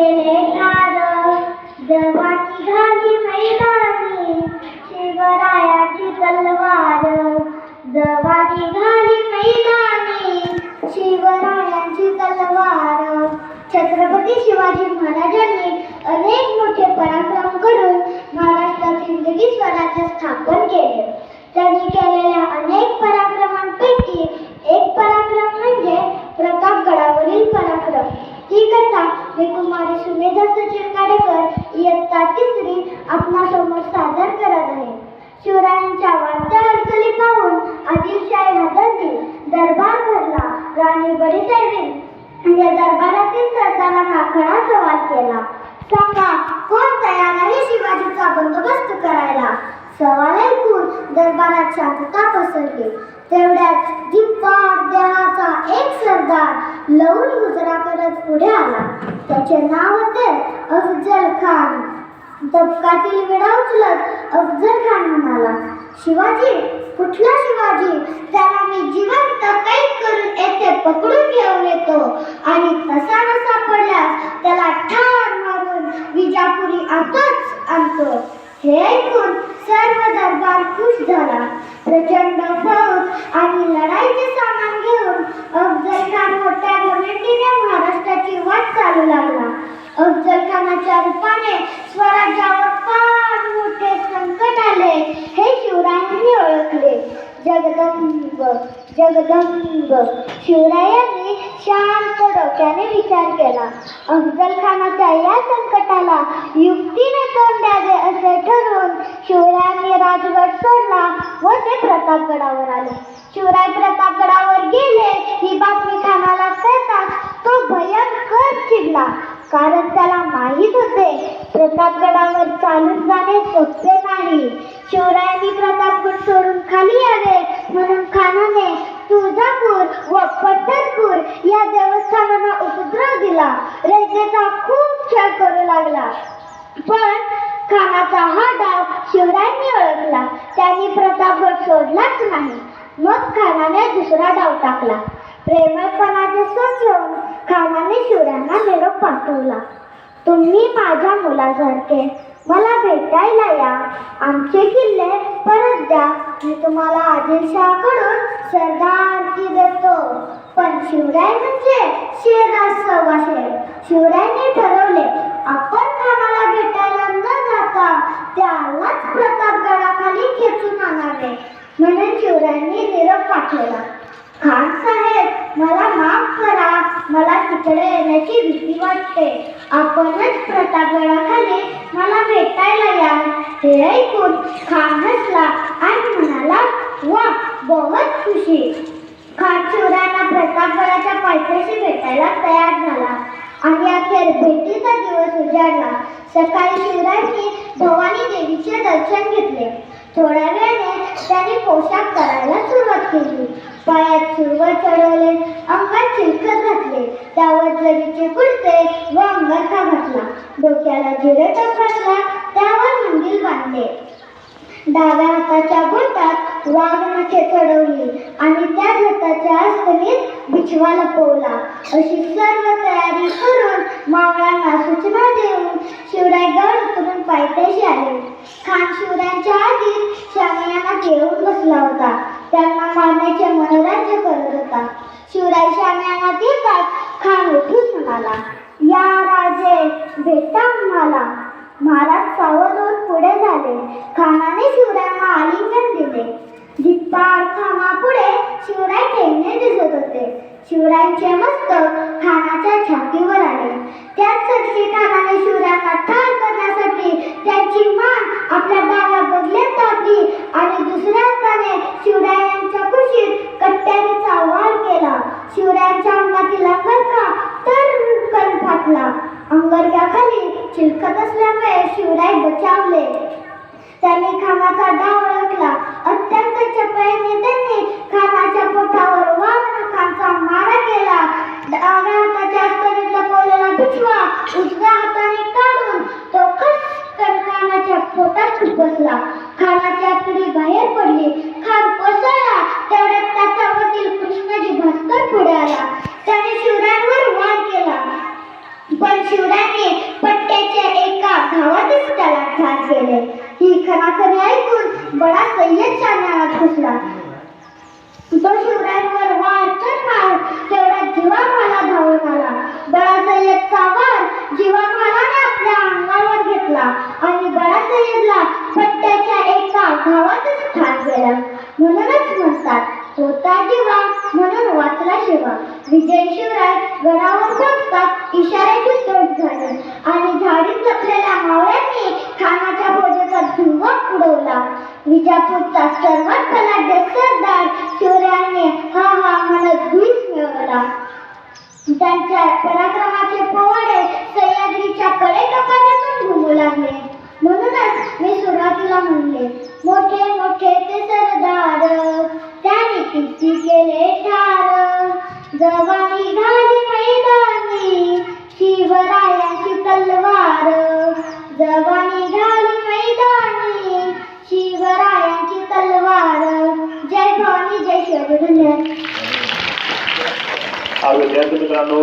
केले ठार जवाची घाली मैदानी शिवरायाची तलवार. जवाची घाली मैदानी शिवरायांची तलवार. छत्रपती शिवाजी महाराजांनी अनेक मोठे पराक्रम करून महाराष्ट्रात हिंदवी स्वराज्य स्थापन केले. त्यांनी केलेल्या अनेक पराक्रमांपैकी एक पराक्रम म्हणजे प्रतापगडावरील पराक्रम. ही कथा मी कुमारी सुमेधा सचिन काडेकर इयत्ता तिसरी आपणासमोर सादर करत आहे. शिवरायांच्या वाढत्या हालचाली पाहून आदिलशाही हादरली दरबार भरला. राणी बडीसाहेबी या दरबारातील सरदारांना खडा सवाल केला. सांगा कोण तयार आहे शिवाजीचा बंदोबस्त करायला? सवाल ऐकून दरबारात शांतता पसरली. तेवढ्याच दिप्पाट देहाचा सरदार लवून गुजरा करत पुढे आला. त्याचे नाव होते अफजल खान. तबकातील विडा उचलत अफजल खान म्हणाला शिवाजी कुठला शिवाजी? त्याला मी जिवंत कैद करून येथे पकडून घेऊन येतो. आणि तसा नसा पडल्यास त्याला ठार मारून विजापुरी आताच आणतो. हे ऐकून सर्व दरबार खुश झाला. प्रचंड फौज आणि लढाईचे सामान घेऊन अफजल खान मोठ्या घमेंडीने महाराष्ट्राची वाट चालू लागला. अफजल खानाच्या रूपाने स्वराज्यावर फार मोठे संकट आले हे शिवरायांनी ओळखले. जगदंब जगदंब. शिवरायांनी शांत डोक्याने विचार केला. अफजल खानाच्या या संकटाला युक्तीने तोंड द्यावे असे ठरवून शिवरायांनी राजगड सोडला व ते प्रतापगडावर आले. शिवराय प्रतापगडावर गेले ही बातमी खानाला कळताच तो भयंकर चिडला. कारण त्याला माहीत होते प्रतापगडावर चालून जाणे सोपे नाही शिवरायांनी प्रतापगड सोडून खाली यावे म्हणून खानाने तुळजापूर व पंढरपूर या देवस्थानांना उपद्रव दिला रयतेचा खूप छळ करू लागला पण खानाचा हा डाव शिवरायांनी ओळखला. त्यांनी प्रतापगड सोडलाच नाही. मग खानाने दुसरा डाव टाकला. प्रेमळपणाचे सोच घेऊन खानाने शिवरायांना निरोप पाठवला. तुम्ही माझ्या मुलासारखे मला भेटायला या. आमचे किल्ले परत द्या. मी तुम्हाला आदिलशहाकडून सरदारकी देतो. पण शिवराय म्हणजे शेर सव्वा शिवरायने शिवरायांनी ठरवले आपण त्यालाच प्रतापगडाखाली खेचून आणावे. म्हणून शिवरायांनी निरोप पाठवला. खान साहेब मला माफ करा. मला तिकडे येण्याची भीती वाटते. आपणच प्रतापगडाखाली मला भेटायला या हे ऐकून खान हसला आणि म्हणाला वा बहुत खुशी. खान शिवरायांना प्रतापगडाच्या पायथ्याशी भेटायला तयार झाला आणि अखेर भेटीचा दिवस उजाडला. सकाळी शिवरायांनी भवानी देवीचे दर्शन घेतले. थोड्या वेळाने त्यांनी पोशाख करायला सुरुवात केली. पायात सुरवर चढवले अंगात चिलखत घातले. त्यावर जरीचे कुर्ते व अंगरखा घातला. डोक्याला जिरेटप घातला त्यावर मंदिर बांधले. डाव्या हाताच्या बोटात वाघनखे चढवली आणि त्या हाताच्या अस्तमीत बिछवा लपवला अशी सर्व तयारी करून मावळ्यांना सूचना देऊन शिवराय गड उतरून पायथ्याशी आले. खान शिवरायांच्या आधीच शामियाना घेऊन बसला होता. त्यांना मारण्याचे मनोराज्य करत होता. शिवराय शामियानात येताच खान उठून म्हणाला या राजे भेटा मला महाराज सावधून पुढे झाले. खानाने शिवरायांना आलिंगन दिले. जितपाळ खाना पुढे शिवराय ठेवणे दिसत होते. शिवरायांचे मस्तक खानाच्या छातीवर आले. त्याच सरशी खानाने शिवराय ठार करण्यासाठी त्यांची मान आपल्या डाव्या बदल्यात दाबली आणि दुसऱ्या हाताने शिवरायांच्या कुशीत कट्ट्याने वार केला शिवरायांच्या अंगातील अंगरखा तर कण फाटला अंगरख्याखाली चिलखत असल्यामुळे शिवराय बचावले. त्यांनी खानाचा डाव ओळखला. अत्यंत चपळीने त्यांनी खानाच्या पोटावर वामन खानचा मारा केला डाव्या हाताच्या आस्तरीत लपवलेला बिछवा उजव्या हाताने काढून तो खसकन खानाच्या पोटात बसला खानाची आतडी बाहेर पडली खान कोसळला तेवढ्यात त्याचा वकील कृष्णाजी भास्कर पुढे आला त्याने शिवरायांवर वार केला पण शिवरायाने पट्ट्याच्या एका घावातच त्याला ठार केले ही खनाखनी ऐकून बडा सय्यद चांदण्यात घुसला तो शिवरायांवर वार तर मार तेवढा मला धावून आला. बडा सय्यदचा वार शिवराय गडावर पोहोचतात इशाऱ्याची तोट झाली. आणि झाडीत लपलेल्या मावळ्यांनी खानाच्या भोजेचा धुवा उडवला. विजापूरचा सर्वात बलाढ्य सरदार शिवरायाने हा हा म्हणत धुईस मिळवला. त्यांच्या पराक्रमाचे पोवाडे सह्याद्रीच्या कडेकपाऱ्यातून घुमू लागले. म्हणूनच मी सुरुवातीला म्हणले मोठे मोठे ते सरदार त्याने किती केले ठार. जवानी जय भवानी जय शिवराय धन्यवाद हा विद्यार्थी मित्रांनो